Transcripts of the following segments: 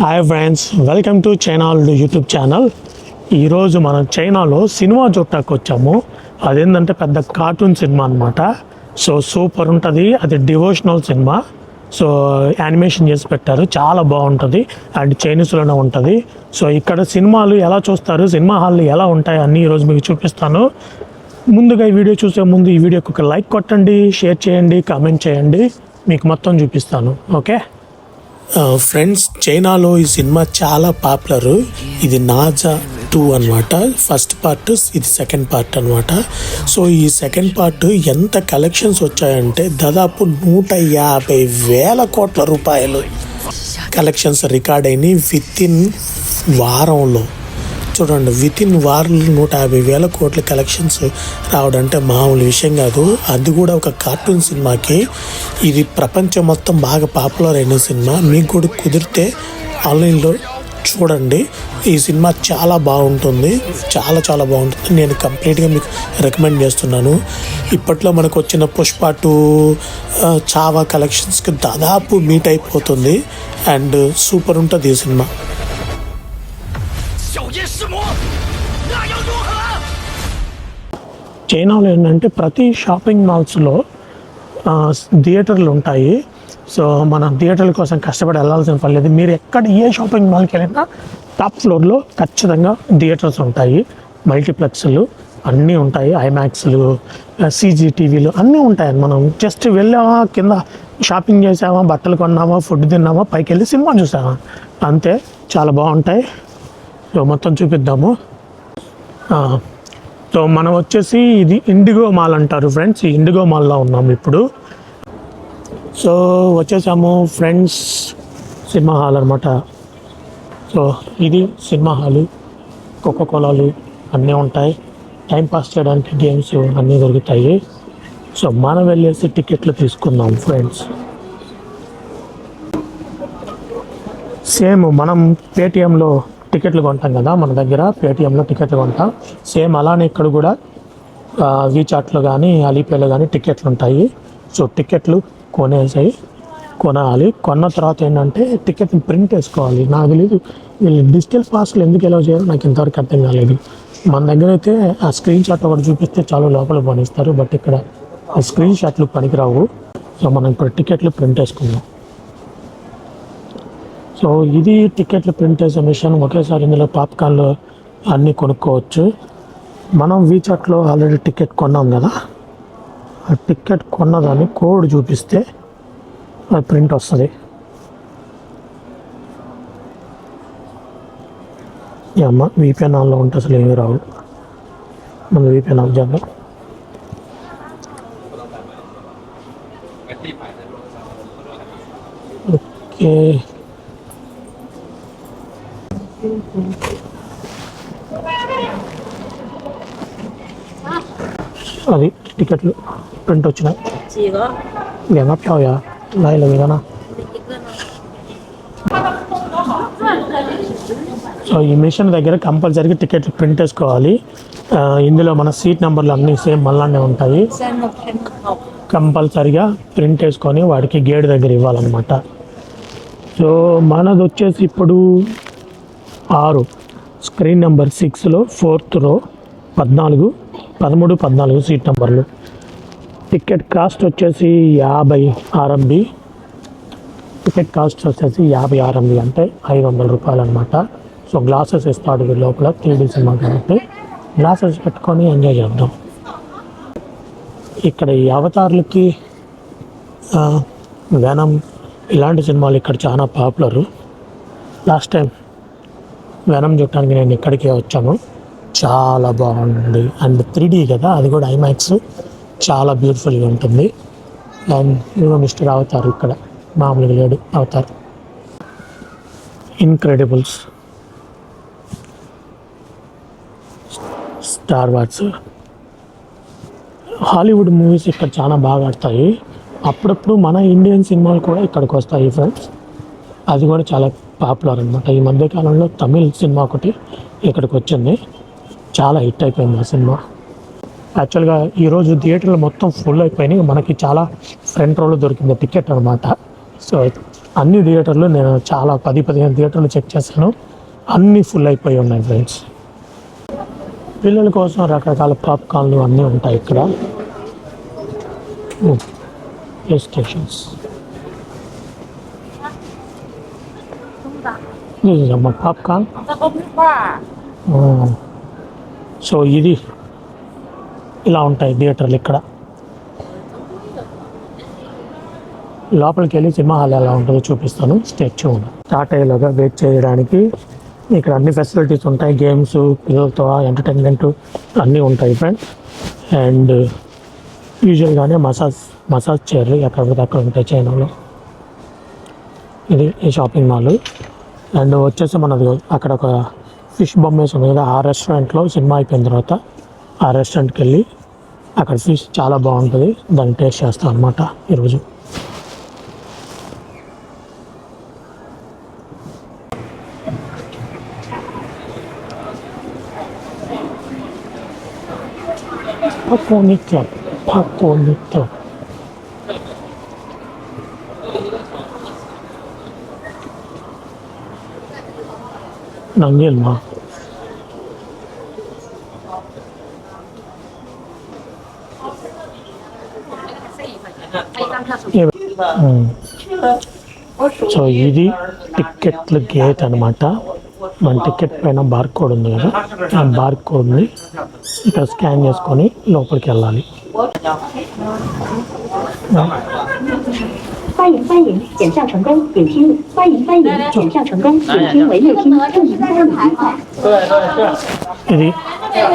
Hi friends welcome to China YouTube channel ఈరోజు మనం చైనాలో సినిమా చూడటానికి వచ్చాము. అదేంటంటే పెద్ద కార్టూన్ సినిమా అనమాట సో సూపర్ ఉంటుంది. అది డివోషనల్ సినిమా. సో యానిమేషన్ చేసి పెట్టారు. చాలా బాగుంటుంది. అండ్ చైనీస్లోనే ఉంటుంది. సో ఇక్కడ సినిమాలు ఎలా చూస్తారు? సినిమా హాల్ ఎలా ఉంటాయి? అన్నీ ఈరోజు మీకు చూపిస్తాను. ముందుగా ఈ వీడియో చూసే ముందు ఈ వీడియోకి ఒక లైక్ కొట్టండి షేర్ చేయండి కామెంట్ చేయండి. మీకు మొత్తం చూపిస్తాను. ఓకే? ఫ్రెండ్స్ చైనాలో ఈ సినిమా చాలా పాపులర్. ఇది నాజా టూ అనమాట ఫస్ట్ పార్ట్ ఇది సెకండ్ పార్ట్ అనమాట సో ఈ సెకండ్ పార్ట్ ఎంత కలెక్షన్స్ వచ్చాయంటే దాదాపు నూట యాభై వేల కోట్ల రూపాయలు. కలెక్షన్స్ రికార్డ్ అయినాయి విత్ ఇన్ వారంలో. చూడండి విత్ ఇన్ వార్లు నూట యాభై వేల కోట్ల కలెక్షన్స్ రావడం అంటే మామూలు విషయం కాదు. అది కూడా ఒక కార్టూన్ సినిమాకి. ఇది ప్రపంచం మొత్తం బాగా పాపులర్ అయిన సినిమా. మీకు కూడా కుదిరితే ఆన్లైన్లో చూడండి. ఈ సినిమా చాలా బాగుంటుంది. చాలా చాలా బాగుంటుంది. నేను కంప్లీట్గా మీకు రికమెండ్ చేస్తున్నాను. ఇప్పట్లో మనకు వచ్చిన పుష్ప టూ చావా కలెక్షన్స్కి దాదాపు మీట్ అయిపోతుంది. అండ్ సూపర్ ఉంటుంది ఈ సినిమా. 小夜尸魔，那要如何？ చైనాలో ఏంటంటే ప్రతి షాపింగ్ మాల్స్లో ఆ, థియేటర్లు ఉంటాయి సో మనం థియేటర్ల కోసం కష్టపడి వెళ్ళాల్సిన పని లేదు మీరు ఎక్కడ ఏ షాపింగ్ మాల్కి వెళ్ళినా టాప్ ఫ్లోర్లో ఖచ్చితంగా థియేటర్స్ ఉంటాయి మల్టీప్లెక్స్లు అన్నీ ఉంటాయి ఐమాక్స్లు సీజీ టీవీలు అన్నీ ఉంటాయి మనం జస్ట్ వెళ్ళామా కింద షాపింగ్ చేసామా బట్టలు కొన్నామా ఫుడ్ తిన్నామా పైకి వెళ్ళి సినిమా చూసామా అంతే చాలా బాగుంటాయి సో మొత్తం చూపిద్దాము. సో మనం వచ్చేసి ఇది ఇండిగో మాల్ అంటారు ఫ్రెండ్స్. ఈ ఇండిగో మాల్లో ఉన్నాము ఇప్పుడు. సో వచ్చేసాము ఫ్రెండ్స్ సినిమా హాల్ అనమాట సో ఇది సినిమా హాలు. కోకో కోలాలు అన్నీ ఉంటాయి. టైం పాస్ చేయడానికి గేమ్స్ అన్నీ దొరుకుతాయి. సో మనం వెళ్ళేసి టికెట్లు తీసుకుందాం ఫ్రెండ్స్. సేమ్ మనం పేటిఎంలో టికెట్లు కొంటాం కదా మన దగ్గర పేటిఎంలో టికెట్లు కొంటాం. సేమ్ అలానే ఇక్కడ కూడా వీచాట్లో కానీ అలీపేలో కానీ టికెట్లు ఉంటాయి. సో టికెట్లు కొనేసాయి కొనాలి. కొన్న తర్వాత ఏంటంటే టికెట్ ప్రింట్ వేసుకోవాలి. నాకు తెలియదు వీళ్ళు డిజిటల్ పాస్లు ఎందుకు ఎలా చేయరు నాకు ఇంతవరకు అర్థం కాలేదు. మన దగ్గర అయితే ఆ స్క్రీన్ షాట్ ఒకటి చూపిస్తే చాలా లోపల పనిస్తారు బట్ ఇక్కడ ఆ స్క్రీన్ షాట్లు పనికిరావు. సో మనం ఇప్పుడు టికెట్లు ప్రింట్ వేసుకుందాం. సో ఇది టికెట్లు ప్రింట్ చేసే మిషన్. ఒకేసారి ఇందులో పాప్కార్న్లు అన్నీ కొనుక్కోవచ్చు. మనం వీచాట్లో ఆల్రెడీ టికెట్ కొన్నాం కదా. ఆ టికెట్ కొన్నదాన్ని కోడ్ చూపిస్తే అది ప్రింట్ వస్తుంది. అమ్మ వీపీఎన్ ఆన్లో ఉంటే అసలు ఏమీ రావు. మన వీపీఎన్ ఆఫ్ చేద్దాం. ఓకే. అది టికెట్లు ప్రింట్ వచ్చినాయి. గంగా ప్యావయా లైల మీదనా సో ఈ మిషన్ దగ్గర కంపల్సరీగా టికెట్లు ప్రింట్ వేసుకోవాలి ఇందులో మన సీట్ నెంబర్లు అన్నీ సేమ్ మళ్ళానే ఉంటాయి. కంపల్సరీగా ప్రింట్ వేసుకొని వాడికి గేట్ దగ్గర ఇవ్వాలన్నమాట. సో మనది వచ్చేసి ఇప్పుడు ఆరు. స్క్రీన్ నెంబర్ సిక్స్లో ఫోర్త్ రో పద్నాలుగు పదమూడు పద్నాలుగు సీట్ నెంబర్లు. టికెట్ కాస్ట్ వచ్చేసి యాభై ఆర్ఎంబి. టికెట్ కాస్ట్ వచ్చేసి యాభై ఆర్ఎంబి అంటే ఐదు వందల రూపాయలు అనమాట సో గ్లాసెస్ ఇస్తాడు లోపల త్రీడీ సినిమా కాబట్టి. గ్లాసెస్ పెట్టుకొని ఎంజాయ్ చేద్దాం. ఇక్కడ ఈ అవతార్లకి వెనం ఇలాంటి సినిమాలు ఇక్కడ చాలా పాపులర్. లాస్ట్ టైం వెనం చూడటానికి నేను ఇక్కడికే వచ్చాను. చాలా బాగుంది. అండ్ త్రీ డీ కదా అది కూడా ఐమాక్స్. చాలా బ్యూటిఫుల్గా ఉంటుంది. అండ్ ఇదిగో మిస్టర్ అవుతారు ఇక్కడ మామూలుగా లేడు అవుతారు. Incredibles Star Wars Hollywood movies ఇక్కడ చాలా బాగా ఆడతాయి. అప్పుడప్పుడు మన ఇండియన్ సినిమాలు కూడా ఇక్కడికి వస్తాయి ఫ్రెండ్స్ అది కూడా చాలా పాపులర్ అనమాట ఈ మధ్యకాలంలో తమిళ్ సినిమా ఒకటి ఇక్కడికి వచ్చింది. చాలా హిట్ అయిపోయింది ఆ సినిమా. యాక్చువల్గా ఈరోజు థియేటర్లు మొత్తం ఫుల్ అయిపోయినాయి. మనకి చాలా ఫ్రంట్ రోలో దొరికింది టికెట్ అనమాట సో అన్ని థియేటర్లు నేను చాలా పది పదిహేను థియేటర్లు చెక్ చేశాను. అన్నీ ఫుల్ అయిపోయి ఉన్నాయి ఫ్రెండ్స్. పిల్లల కోసం రకరకాల పాప్కార్న్లు అన్నీ ఉంటాయి ఇక్కడ. Hmm. PlayStations This is so ఇది ఇలా ఉంటాయి థియేటర్లు ఇక్కడ. లోపలికి వెళ్ళి సినిమా హాల్ ఎలా ఉంటుందో చూపిస్తాను. స్టేట్ చూడండి స్టార్ట్ అయ్యేలాగా వెయిట్ చేయడానికి ఇక్కడ అన్ని ఫెసిలిటీస్ ఉంటాయి. గేమ్స్ పిల్లలతో ఎంటర్టైన్మెంట్ అన్నీ ఉంటాయి ఫ్రెండ్ అండ్ యూజువల్గానే మసాజ్ మసాజ్ చైర్లు ఎక్కడ అక్కడ ఉంటాయి చైనాలో ఇది ఈ షాపింగ్ మాల్ అండ్ వచ్చేసి మనది అక్కడ ఒక ఫిష్ బొమ్మ వేసి ఉంది కదా ఆ రెస్టారెంట్లో సినిమా అయిపోయిన తర్వాత ఆ రెస్టారెంట్కి వెళ్ళి అక్కడ ఫిష్ చాలా బాగుంటుంది దాన్ని టేస్ట్ చేస్తాం అనమాట ఈరోజు Paponito, Paponito. 能念吗？సో ఇది టికెట్ల గేట్ అనమాట మన టికెట్ పైన బార్ కోడ్ ఉంది కదా ఆ బార్ కోడ్ని ఇక్కడ స్కాన్ చేసుకొని లోపలికి వెళ్ళాలి 欢迎欢迎，检票成功，请听欢迎欢迎，检票成功，请听为乐听正营欢迎。 ఇది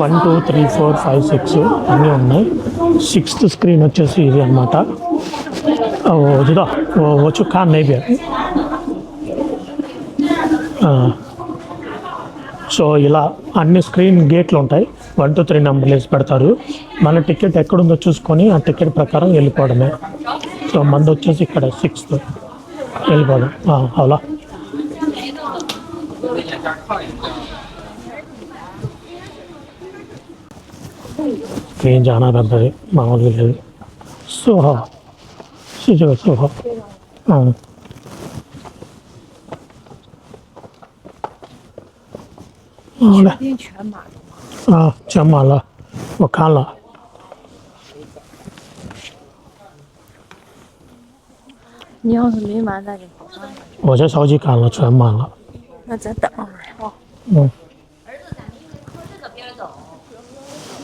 one two three four five six అన్నీ ఉన్నాయి సిక్స్త్ స్క్రీన్ వచ్చేసి ఇది అనమాట వద్దా వచ్చు కాన్ నైబే సో ఇలా అన్ని స్క్రీన్ గేట్లు ఉంటాయి వన్ టూ త్రీ నెంబర్లు వేసి పెడతారు మన టికెట్ ఎక్కడుందో చూసుకొని ఆ టికెట్ ప్రకారం వెళ్ళిపోవడమే సో మంది వచ్చేసి ఇక్కడ సిక్స్త్ వెళ్ళిపోదాం ఆ, అవులా స్క్రీన్ చాలా పెద్దది మామూలుగా లేదు సోహా సుజుగా సోహా అవును 好嘞，你要是没满，咱就不上了。 我这手机看了，全满了。 那再等会儿啊。 嗯。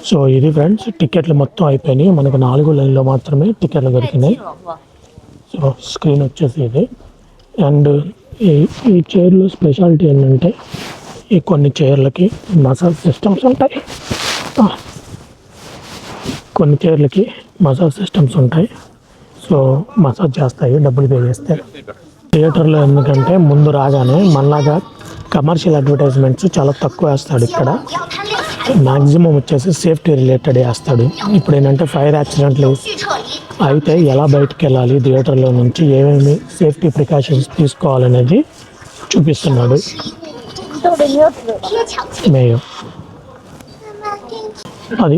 సో ఇది ఫ్రెండ్స్ టికెట్లు మొత్తం అయిపోయినాయి మనకు నాలుగు లైన్లో మాత్రమే టికెట్లు దొరికినాయి సో స్క్రీన్ వచ్చేసి ఇది అండ్ ఈ ఈ చైర్లు స్పెషాలిటీ ఏంటంటే ఈ కొన్ని చైర్లకి మసాజ్ సిస్టమ్స్ ఉంటాయి ఆ. కొన్ని చైర్లకి మసాజ్ సిస్టమ్స్ ఉంటాయి సో మసాజ్ చేస్తాయి డబ్బులు పే చేస్తే. థియేటర్లో ఎందుకంటే ముందు రాగానే మనలాగా కమర్షియల్ అడ్వర్టైజ్మెంట్స్ చాలా తక్కువ వేస్తాడు ఇక్కడ. మ్యాక్సిమం వచ్చేసి సేఫ్టీ రిలేటెడ్ వేస్తాడు. ఇప్పుడు ఏంటంటే ఫైర్ యాక్సిడెంట్లు అయితే ఎలా బయటకు వెళ్ళాలి థియేటర్లో నుంచి ఏమేమి సేఫ్టీ ప్రికాషన్స్ తీసుకోవాలనేది చూపిస్తున్నాడు. మేయో అది.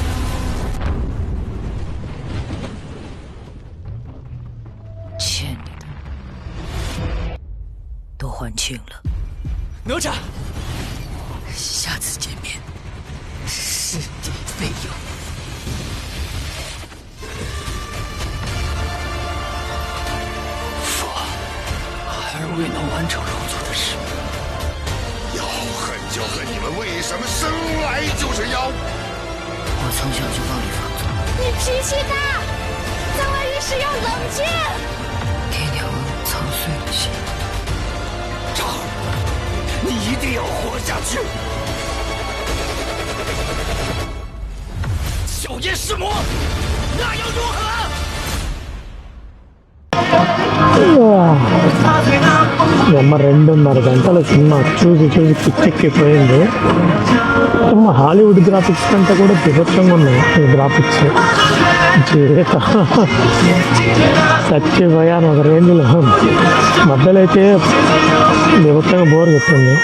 还清了，哪吒，下次见面是点费用。父，孩儿未能完成龙族的使命，要恨就恨你们为什么生来就是妖！我从小就暴力放纵，你脾气大，在外遇时要冷静。你一定要活下去！小爷是魔，那又如何？అమ్మ రెండున్నర గంటల సినిమా చూసి చూసి పిచ్చెక్కిపోయింది. అమ్మ హాలీవుడ్ గ్రాఫిక్స్ కంటే కూడా విభత్సంగా ఉన్నాయి ఈ గ్రాఫిక్స్ జీవిత. చచ్చిపోయాను ఒక రేంజ్లో. మధ్యలో అయితే విభత్సంగా బోర్ కొట్టింది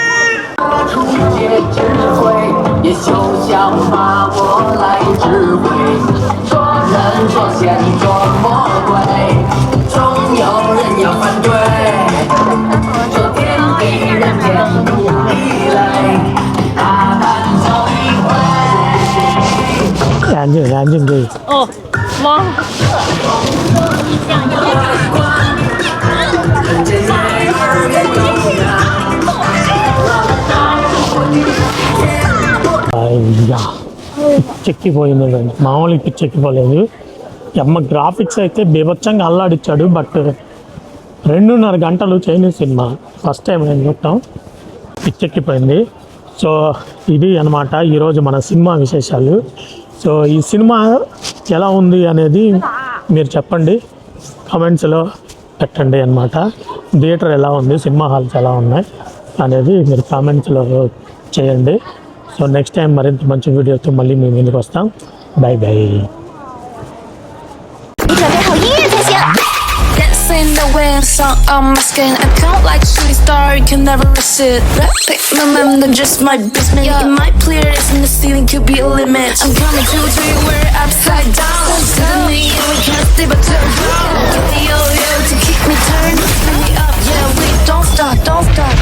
哇，అయ్యా పిచ్చెక్కిపోయింది కదండి మామూలుగా పిచ్చెక్కిపోలేదు. అమ్మ గ్రాఫిక్స్ అయితే బీభత్సంగా అల్లాడిచ్చాడు బట్ రెండున్నర గంటలు చైనీస్ సినిమా. ఫస్ట్ టైం నేను చూడటం. పిచ్చెక్కిపోయింది. సో ఇది అనమాట ఈరోజు మన సినిమా విశేషాలు. సో ఈ సినిమా ఎలా ఉంది అనేది మీరు చెప్పండి. కామెంట్స్లో పెట్టండి అనమాట థియేటర్ ఎలా ఉంది? సినిమా హాల్స్ ఎలా ఉన్నాయి? అనేది మీరు కామెంట్స్లో చేయండి. సో నెక్స్ట్ టైం మరింత మంచి వీడియోతో మళ్ళీ మేము ముందుకు వస్తాం. Bye bye. in the wind, sun on my skin. I count like shooting star, you can never miss it. Pick my just my basement. Yeah. In my playlist, in the ceiling could be a limit. I'm coming to a tree, where upside down. Suddenly, we can't stay but turn down. Yo, yo, to keep me turned, me up. Yeah, we don't stop, don't stop.